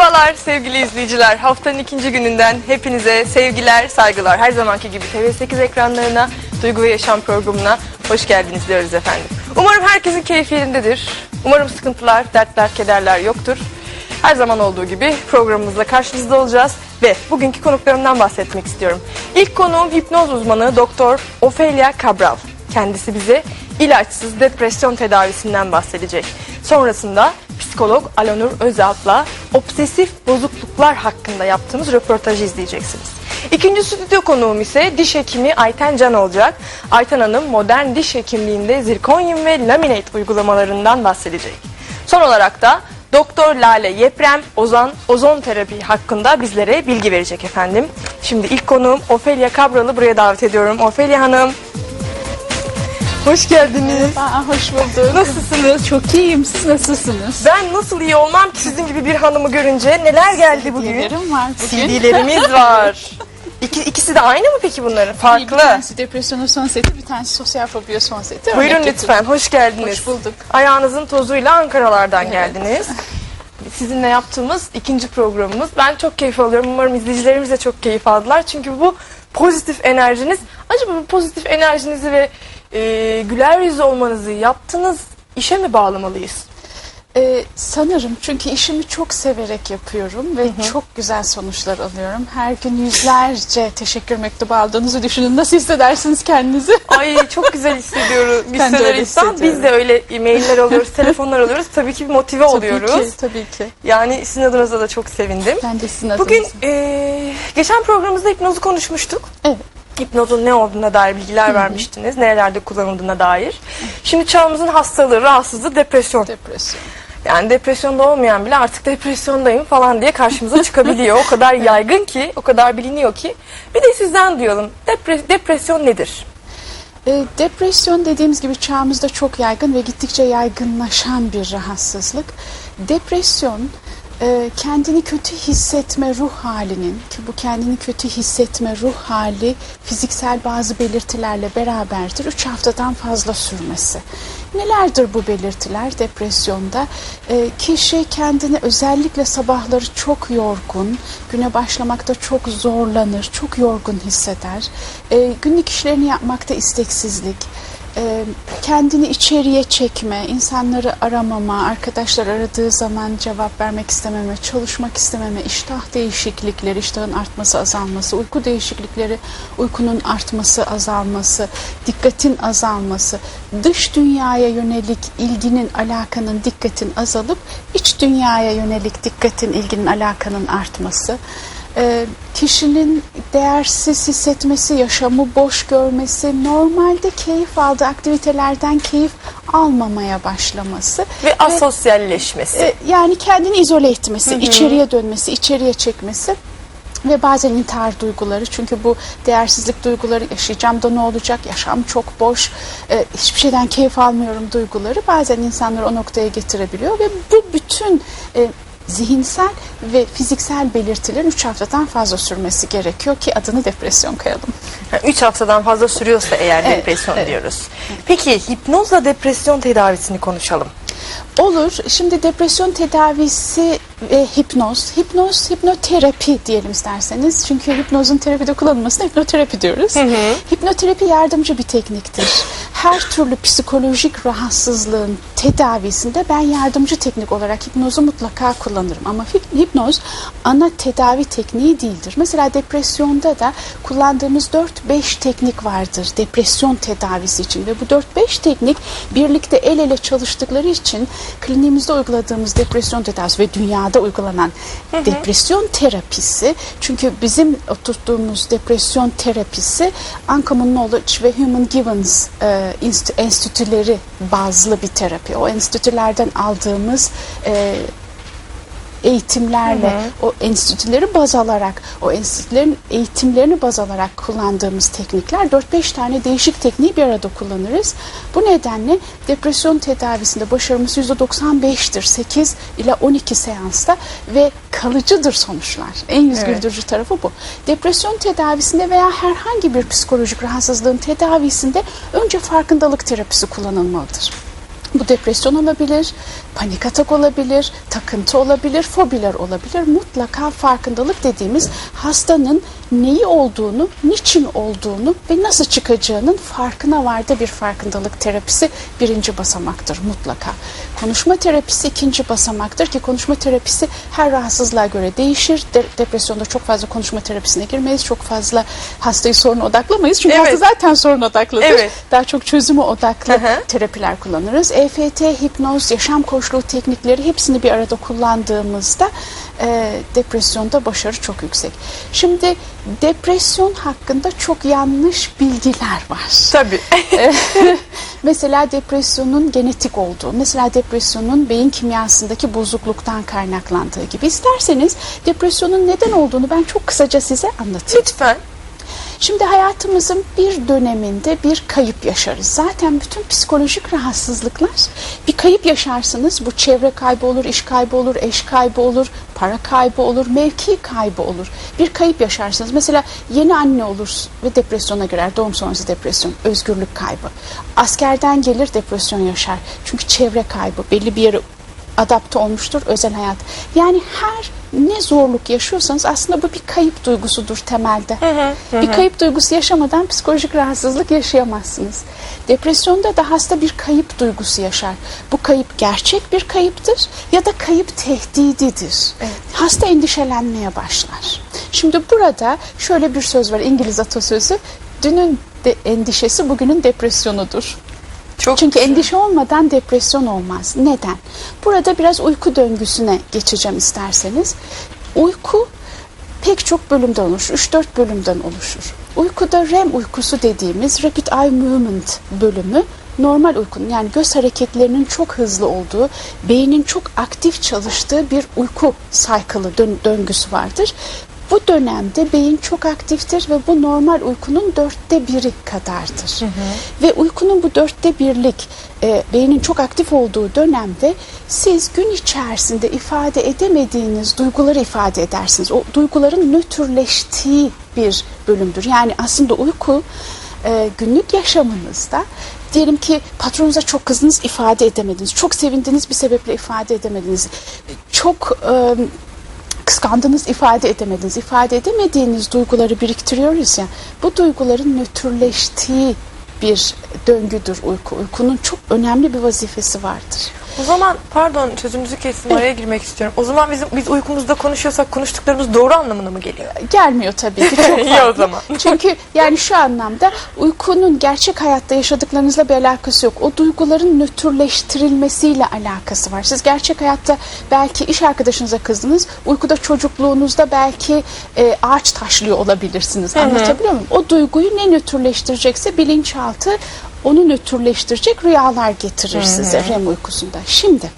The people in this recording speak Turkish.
Merhabalar sevgili izleyiciler. Haftanın ikinci gününden hepinize sevgiler, saygılar. Her zamanki gibi TV8 ekranlarına, Duygu ve Yaşam programına hoş geldiniz diyoruz efendim. Umarım herkesin keyfi yerindedir. Umarım sıkıntılar, dertler, kederler yoktur. Her zaman olduğu gibi programımızla karşınızda olacağız ve bugünkü konuklarımdan bahsetmek istiyorum. İlk konuğum hipnoz uzmanı Doktor Ofelia Cabral. Kendisi bize ilaçsız depresyon tedavisinden bahsedecek. Sonrasında psikolog Alanur Özalp'la obsesif bozukluklar hakkında yaptığımız röportajı izleyeceksiniz. İkinci stüdyo konuğum ise diş hekimi Ayten Can olacak. Ayten Hanım modern diş hekimliğinde zirkonyum ve laminate uygulamalarından bahsedecek. Son olarak da Doktor Lale Yeprem Ozan ozon terapi hakkında bizlere bilgi verecek efendim. Şimdi ilk konuğum Ofelia Cabral'ı buraya davet ediyorum. Ofelia Hanım. Hoş geldiniz. Aa, hoş bulduk. Nasılsınız? Çok iyiyim. Siz nasılsınız? Ben nasıl iyi olmam ki sizin gibi bir hanımı görünce neler geldi bugün? CD'lerim var bugün. CD'lerimiz var. İki, ikisi de aynı mı peki bunların? Bir Farklı. tanesi depresyonun son seti, bir tanesi sosyal fobiya son seti. Buyurun Örnek lütfen. Hoş geldiniz. Hoş bulduk. Ayağınızın tozuyla Ankaralardan geldiniz. Sizinle yaptığımız ikinci programımız. Ben çok keyif alıyorum. Umarım izleyicilerimiz de çok keyif aldılar. Çünkü bu pozitif enerjiniz. Acaba bu pozitif enerjinizi ve e, güler yüzlü olmanızı yaptığınız işe mi bağlamalıyız? Ee, sanırım çünkü işimi çok severek yapıyorum ve çok güzel sonuçlar alıyorum. Her gün yüzlerce teşekkür mektubu aldığınızı düşünün. Nasıl hissedersiniz kendinizi? Ay çok güzel hissediyoruz. Ben de öyle insan. Biz hissediyorum. de öyle e-mailler alıyoruz, telefonlar alıyoruz. Tabii ki motive oluyoruz. Tabii ki, tabii ki. Yani sizin adınıza da çok sevindim. Ben de sizin Bugün adınıza. eee, geçen programımızda hipnozu konuşmuştuk. Evet. Hipnozun ne olduğuna dair bilgiler vermiştiniz. Nerelerde kullanıldığına dair. Şimdi çağımızın hastalığı, rahatsızlığı depresyon. Depresyon. Yani depresyonda olmayan bile artık depresyondayım falan diye karşımıza çıkabiliyor. O kadar yaygın ki, o kadar biliniyor ki. Bir de sizden duyalım. Depre- depresyon nedir? E, depresyon dediğimiz gibi çağımızda çok yaygın ve gittikçe yaygınlaşan bir rahatsızlık. Depresyon e, kendini kötü hissetme ruh halinin ki bu kendini kötü hissetme ruh hali fiziksel bazı belirtilerle beraberdir. 3 haftadan fazla sürmesi. Nelerdir bu belirtiler depresyonda? E, kişi kendini özellikle sabahları çok yorgun, güne başlamakta çok zorlanır, çok yorgun hisseder. E, günlük işlerini yapmakta isteksizlik, kendini içeriye çekme, insanları aramama, arkadaşlar aradığı zaman cevap vermek istememe, çalışmak istememe, iştah değişiklikleri, iştahın artması, azalması, uyku değişiklikleri, uykunun artması, azalması, dikkatin azalması, dış dünyaya yönelik ilginin, alakanın, dikkatin azalıp iç dünyaya yönelik dikkatin, ilginin, alakanın artması, e, kişinin değersiz hissetmesi, yaşamı boş görmesi, normalde keyif aldığı aktivitelerden keyif almamaya başlaması Ve asosyalleşmesi. e, yani kendini izole etmesi, içeriye dönmesi, içeriye çekmesi ve bazen intihar duyguları. Çünkü bu değersizlik duyguları yaşayacağım da ne olacak yaşam çok boş e, hiçbir şeyden keyif almıyorum duyguları bazen insanları o noktaya getirebiliyor. Ve bu bütün e, zihinsel ve fiziksel belirtilerin 3 haftadan fazla sürmesi gerekiyor ki adını depresyon koyalım. 3 haftadan fazla sürüyorsa eğer Evet, depresyon evet. diyoruz. Peki hipnozla depresyon tedavisini konuşalım. Olur. Şimdi depresyon tedavisi ve hipnoz. Hipnoz, hipnoterapi diyelim isterseniz. Çünkü hipnozun terapide kullanılmasına hipnoterapi diyoruz. Hipnoterapi yardımcı bir tekniktir. Her türlü psikolojik rahatsızlığın tedavisinde ben yardımcı teknik olarak hipnozu mutlaka kullanırım. Ama hip- hipnoz ana tedavi tekniği değildir. Mesela depresyonda da kullandığımız 4-5 teknik vardır depresyon tedavisi için ve bu 4-5 teknik birlikte el ele çalıştıkları için kliniğimizde uyguladığımız depresyon tedavisi ve dünyada uygulanan depresyon terapisi çünkü bizim oturttuğumuz depresyon terapisi Uncommon Knowledge ve Human Givens e, enstitüleri bazlı bir terapi. O enstitülerden aldığımız e, eğitimlerle o enstitüleri baz alarak o enstitülerin eğitimlerini baz alarak kullandığımız teknikler 4-5 tane değişik tekniği bir arada kullanırız. Bu nedenle depresyon tedavisinde başarımız %95'tir 8 ila 12 seansta ve kalıcıdır sonuçlar. En yüz Evet. güldürücü tarafı bu. Depresyon tedavisinde veya herhangi bir psikolojik rahatsızlığın tedavisinde önce farkındalık terapisi kullanılmalıdır. Bu depresyon olabilir, panik atak olabilir, takıntı olabilir, fobiler olabilir. Mutlaka farkındalık dediğimiz hastanın neyi olduğunu, niçin olduğunu ve nasıl çıkacağının farkına vardığı bir farkındalık terapisi birinci basamaktır mutlaka. Konuşma terapisi ikinci basamaktır ki konuşma terapisi her rahatsızlığa göre değişir. De- depresyonda çok fazla konuşma terapisine girmeyiz. Çok fazla hastayı soruna odaklamayız. Çünkü Evet. hasta zaten sorun odaklıdır. Evet. Daha çok çözüme odaklı Hı hı. terapiler kullanırız. EFT, hipnoz, yaşam koçluğu teknikleri hepsini bir arada kullandığımızda e, depresyonda başarı çok yüksek. Şimdi depresyon hakkında çok yanlış bilgiler var. Tabii. Mesela depresyonun genetik olduğu, mesela depresyonun beyin kimyasındaki bozukluktan kaynaklandığı gibi. İsterseniz depresyonun neden olduğunu ben çok kısaca size anlatayım. Lütfen. Şimdi hayatımızın bir döneminde bir kayıp yaşarız. Zaten bütün psikolojik rahatsızlıklar bir kayıp yaşarsınız. Bu çevre kaybı olur, iş kaybı olur, eş kaybı olur, para kaybı olur, mevki kaybı olur. Bir kayıp yaşarsınız. Mesela yeni anne olur ve depresyona girer. Doğum sonrası depresyon, özgürlük kaybı. Askerden gelir depresyon yaşar. Çünkü çevre kaybı, belli bir yere adapte olmuştur özel hayat. Yani her ne zorluk yaşıyorsanız aslında bu bir kayıp duygusudur temelde. Bir kayıp duygusu yaşamadan psikolojik rahatsızlık yaşayamazsınız. Depresyonda da hasta bir kayıp duygusu yaşar. Bu kayıp gerçek bir kayıptır ya da kayıp tehdididir. Hasta endişelenmeye başlar. Şimdi burada şöyle bir söz var İngiliz atasözü. Dünün de endişesi bugünün depresyonudur. Çok Çünkü endişe olmadan depresyon olmaz. Neden? Burada biraz uyku döngüsüne geçeceğim isterseniz. Uyku pek çok bölümden oluşur. 3-4 bölümden oluşur. Uykuda REM uykusu dediğimiz Rapid Eye Movement bölümü normal uykunun yani göz hareketlerinin çok hızlı olduğu, beynin çok aktif çalıştığı bir uyku saykılı dön- döngüsü vardır. Bu dönemde beyin çok aktiftir ve bu normal uykunun dörtte biri kadardır. Ve uykunun bu dörtte birlik e, beynin çok aktif olduğu dönemde siz gün içerisinde ifade edemediğiniz duyguları ifade edersiniz. O duyguların nötrleştiği bir bölümdür. Yani aslında uyku e, günlük yaşamınızda diyelim ki patronunuza çok kızdınız ifade edemediniz. Çok sevindiniz bir sebeple ifade edemediniz. Çok e, kıskandınız ifade edemediniz. İfade edemediğiniz duyguları biriktiriyoruz ya. Bu duyguların nötrleştiği bir döngüdür uyku. Uykunun çok önemli bir vazifesi vardır. O zaman pardon sözünüzü kestim araya girmek istiyorum. O zaman bizim biz uykumuzda konuşuyorsak konuştuklarımız doğru anlamına mı geliyor? Gelmiyor tabii ki çok İyi o zaman. Çünkü yani şu anlamda uykunun gerçek hayatta yaşadıklarınızla bir alakası yok. O duyguların nötrleştirilmesiyle alakası var. Siz gerçek hayatta belki iş arkadaşınıza kızdınız. Uykuda çocukluğunuzda belki e, ağaç taşlıyor olabilirsiniz. Anlatabiliyor muyum? O duyguyu ne nötrleştirecekse bilinçaltı onu nötrleştirecek rüyalar getirir size REM uykusunda. Şimdi